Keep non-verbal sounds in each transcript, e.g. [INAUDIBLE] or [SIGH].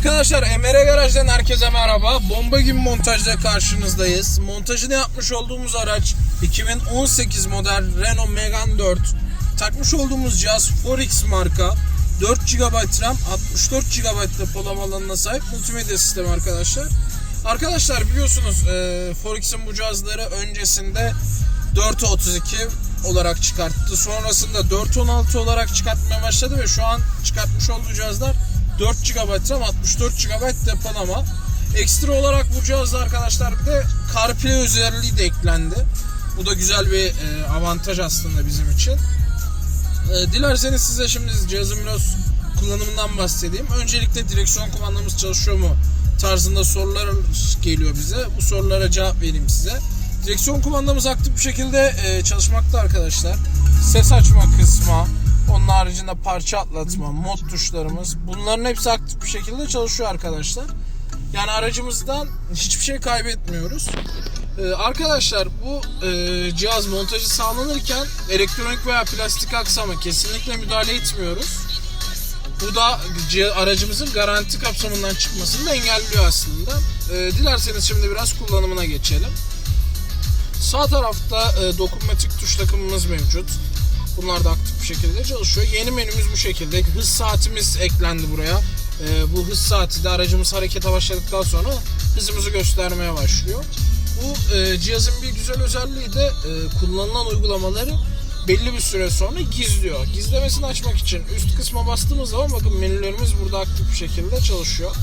Arkadaşlar MR Garaj'dan herkese merhaba. Bomba gibi montajda karşınızdayız. Montajını yapmış olduğumuz araç 2018 model Renault Megane 4. Takmış olduğumuz cihaz 4X marka. 4 GB RAM, 64 GB depolama alanına sahip multimedya sistemi arkadaşlar. Arkadaşlar biliyorsunuz e, 4X'in bu cihazları öncesinde 432 olarak çıkarttı. Sonrasında 416 olarak çıkartmaya başladı ve şu an çıkartmış olduğu cihazlar 4 GB RAM 64 GB depolama. Ekstra olarak bu cihazda arkadaşlar bir de CarPlay özelliği de eklendi. Bu da güzel bir e, avantaj aslında bizim için. E, dilerseniz size şimdi cihazın biraz kullanımından bahsedeyim. Öncelikle direksiyon kumandamız çalışıyor mu tarzında sorular geliyor bize. Bu sorulara cevap vereyim size. Direksiyon kumandamız aktif bir şekilde e, çalışmakta arkadaşlar. Ses açma kısmı, onun haricinde parça atlatma, mod tuşlarımız bunların hepsi aktif bir şekilde çalışıyor arkadaşlar. Yani aracımızdan hiçbir şey kaybetmiyoruz. Ee, arkadaşlar bu e, cihaz montajı sağlanırken elektronik veya plastik aksama kesinlikle müdahale etmiyoruz. Bu da aracımızın garanti kapsamından çıkmasını da engelliyor aslında. Ee, dilerseniz şimdi biraz kullanımına geçelim. Sağ tarafta e, dokunmatik tuş takımımız mevcut. Bunlar da aktif bir şekilde çalışıyor. Yeni menümüz bu şekilde. Hız saatimiz eklendi buraya. E, bu hız saati de aracımız harekete başladıktan sonra hızımızı göstermeye başlıyor. Bu e, cihazın bir güzel özelliği de e, kullanılan uygulamaları belli bir süre sonra gizliyor. Gizlemesini açmak için üst kısma bastığımız zaman bakın menülerimiz burada aktif bir şekilde çalışıyor.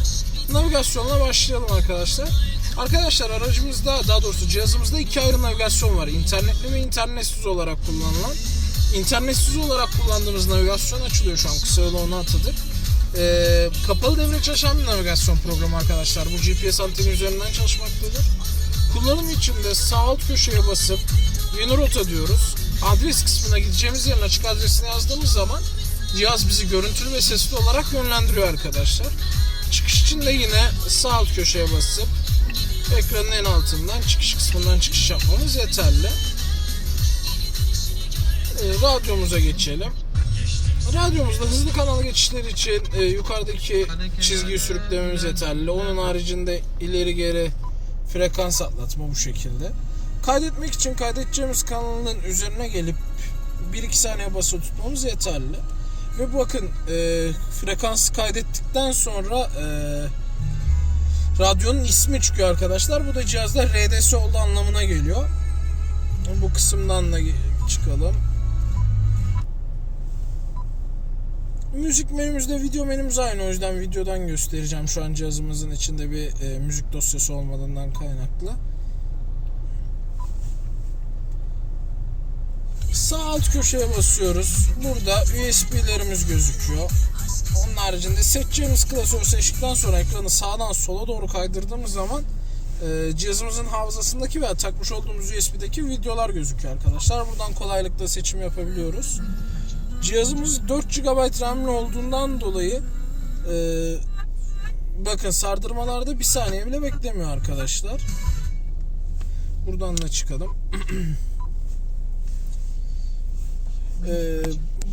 Navigasyonla başlayalım arkadaşlar. Arkadaşlar aracımızda daha doğrusu cihazımızda iki ayrı navigasyon var. İnternetli ve internetsiz olarak kullanılan. İnternetsiz olarak kullandığımız navigasyon açılıyor şu an. Kısa yolu onu atadık. Ee, kapalı devre çalışan bir navigasyon programı arkadaşlar. Bu GPS anteni üzerinden çalışmaktadır. Kullanım için de sağ alt köşeye basıp yeni rota diyoruz. Adres kısmına gideceğimiz yerin açık adresini yazdığımız zaman cihaz bizi görüntülü ve sesli olarak yönlendiriyor arkadaşlar. Çıkış için de yine sağ alt köşeye basıp ekranın en altından çıkış kısmından çıkış yapmamız yeterli. Ee, radyomuza geçelim. Radyomuzda hızlı kanal geçişleri için e, yukarıdaki çizgiyi sürüklememiz yeterli. Onun haricinde ileri geri frekans atlatma bu şekilde. Kaydetmek için kaydedeceğimiz kanalın üzerine gelip 1-2 saniye basılı tutmamız yeterli. Ve bakın e, frekansı kaydettikten sonra e, radyonun ismi çıkıyor arkadaşlar. Bu da cihazda RDS olduğu anlamına geliyor. Bu kısımdan da çıkalım. Müzik menümüzde video menümüz aynı o yüzden videodan göstereceğim şu an cihazımızın içinde bir e, müzik dosyası olmadığından kaynaklı. Sağ alt köşeye basıyoruz. Burada USB'lerimiz gözüküyor. Onun haricinde seçeceğimiz klasörü seçtikten sonra ekranı sağdan sola doğru kaydırdığımız zaman e, cihazımızın hafızasındaki veya takmış olduğumuz USB'deki videolar gözüküyor arkadaşlar. Buradan kolaylıkla seçim yapabiliyoruz. Cihazımız 4 GB RAM'li olduğundan dolayı e, bakın sardırmalarda bir saniye bile beklemiyor arkadaşlar. Buradan da çıkalım. [CLEARS THROAT] e,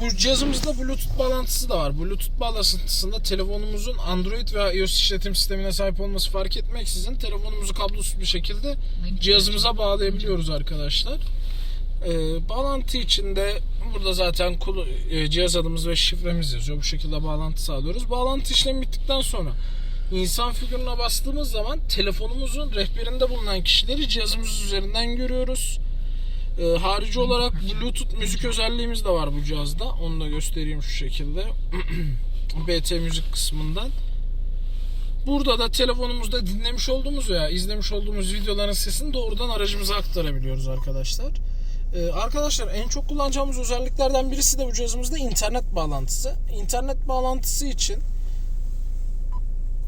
bu cihazımızda Bluetooth bağlantısı da var. Bluetooth bağlantısında telefonumuzun Android veya iOS işletim sistemine sahip olması fark etmeksizin telefonumuzu kablosuz bir şekilde cihazımıza bağlayabiliyoruz arkadaşlar. E, bağlantı içinde burada zaten kulu, e, cihaz adımız ve şifremiz yazıyor. Bu şekilde bağlantı sağlıyoruz. Bağlantı işlemi bittikten sonra insan figürüne bastığımız zaman telefonumuzun rehberinde bulunan kişileri cihazımız üzerinden görüyoruz. E, harici olarak Bluetooth müzik özelliğimiz de var bu cihazda. Onu da göstereyim şu şekilde. [CLEARS THROAT] BT müzik kısmından. Burada da telefonumuzda dinlemiş olduğumuz veya izlemiş olduğumuz videoların sesini doğrudan aracımıza aktarabiliyoruz arkadaşlar. Ee, arkadaşlar en çok kullanacağımız özelliklerden birisi de bu cihazımızda internet bağlantısı. İnternet bağlantısı için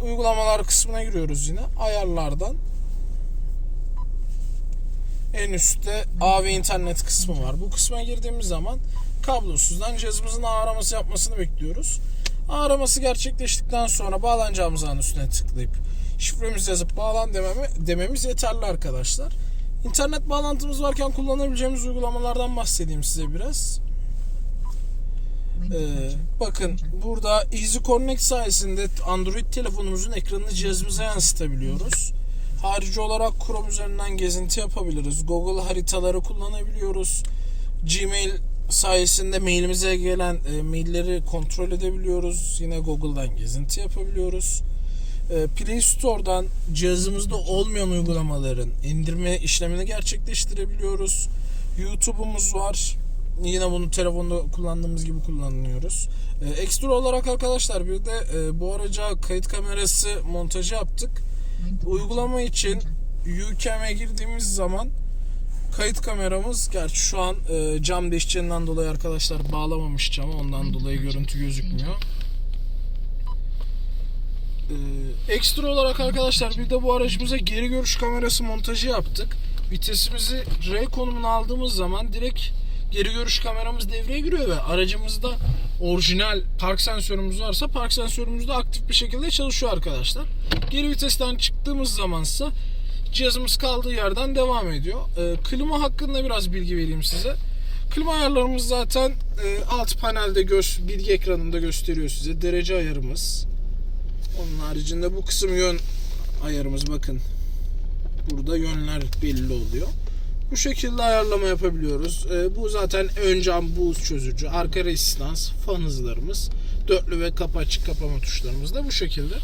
uygulamalar kısmına giriyoruz yine. Ayarlardan en üstte AV internet kısmı var. Bu kısma girdiğimiz zaman kablosuzdan cihazımızın araması yapmasını bekliyoruz. Araması gerçekleştikten sonra bağlanacağımız an üstüne tıklayıp şifremizi yazıp bağlan dememi, dememiz yeterli arkadaşlar. İnternet bağlantımız varken kullanabileceğimiz uygulamalardan bahsedeyim size biraz. Ee, bakın burada Easy Connect sayesinde Android telefonumuzun ekranını cihazımıza yansıtabiliyoruz. Harici olarak Chrome üzerinden gezinti yapabiliriz. Google haritaları kullanabiliyoruz. Gmail sayesinde mailimize gelen e, mailleri kontrol edebiliyoruz. Yine Google'dan gezinti yapabiliyoruz. E, Play Store'dan cihazımızda olmayan uygulamaların indirme işlemini gerçekleştirebiliyoruz. YouTube'umuz var. Yine bunu telefonda kullandığımız gibi kullanıyoruz. E, ekstra olarak arkadaşlar bir de e, bu araca kayıt kamerası montajı yaptık. Uygulama için UCam'e girdiğimiz zaman kayıt kameramız gerçi şu an e, cam değişeceğinden dolayı arkadaşlar bağlamamış camı ondan dolayı görüntü gözükmüyor. Ee, ekstra olarak arkadaşlar bir de bu aracımıza geri görüş kamerası montajı yaptık. Vitesimizi R konumuna aldığımız zaman direkt geri görüş kameramız devreye giriyor ve aracımızda orijinal park sensörümüz varsa park sensörümüz de aktif bir şekilde çalışıyor arkadaşlar. Geri vitesten çıktığımız zamansa cihazımız kaldığı yerden devam ediyor. Ee, klima hakkında biraz bilgi vereyim size. Klima ayarlarımız zaten e, alt panelde göz, bilgi ekranında gösteriyor size. Derece ayarımız. Onun haricinde bu kısım yön ayarımız bakın. Burada yönler belli oluyor. Bu şekilde ayarlama yapabiliyoruz. Ee, bu zaten ön cam buz çözücü, arka resistans, fan hızlarımız, dörtlü ve kapı açık kapama tuşlarımız da bu şekilde.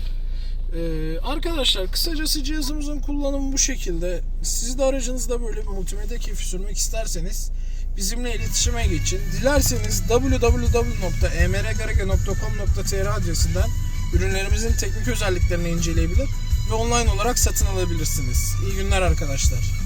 Ee, arkadaşlar kısacası cihazımızın kullanımı bu şekilde. Siz de aracınızda böyle bir multimedya keyfi sürmek isterseniz bizimle iletişime geçin. Dilerseniz www.emrgarage.com.tr adresinden ürünlerimizin teknik özelliklerini inceleyebilir ve online olarak satın alabilirsiniz. İyi günler arkadaşlar.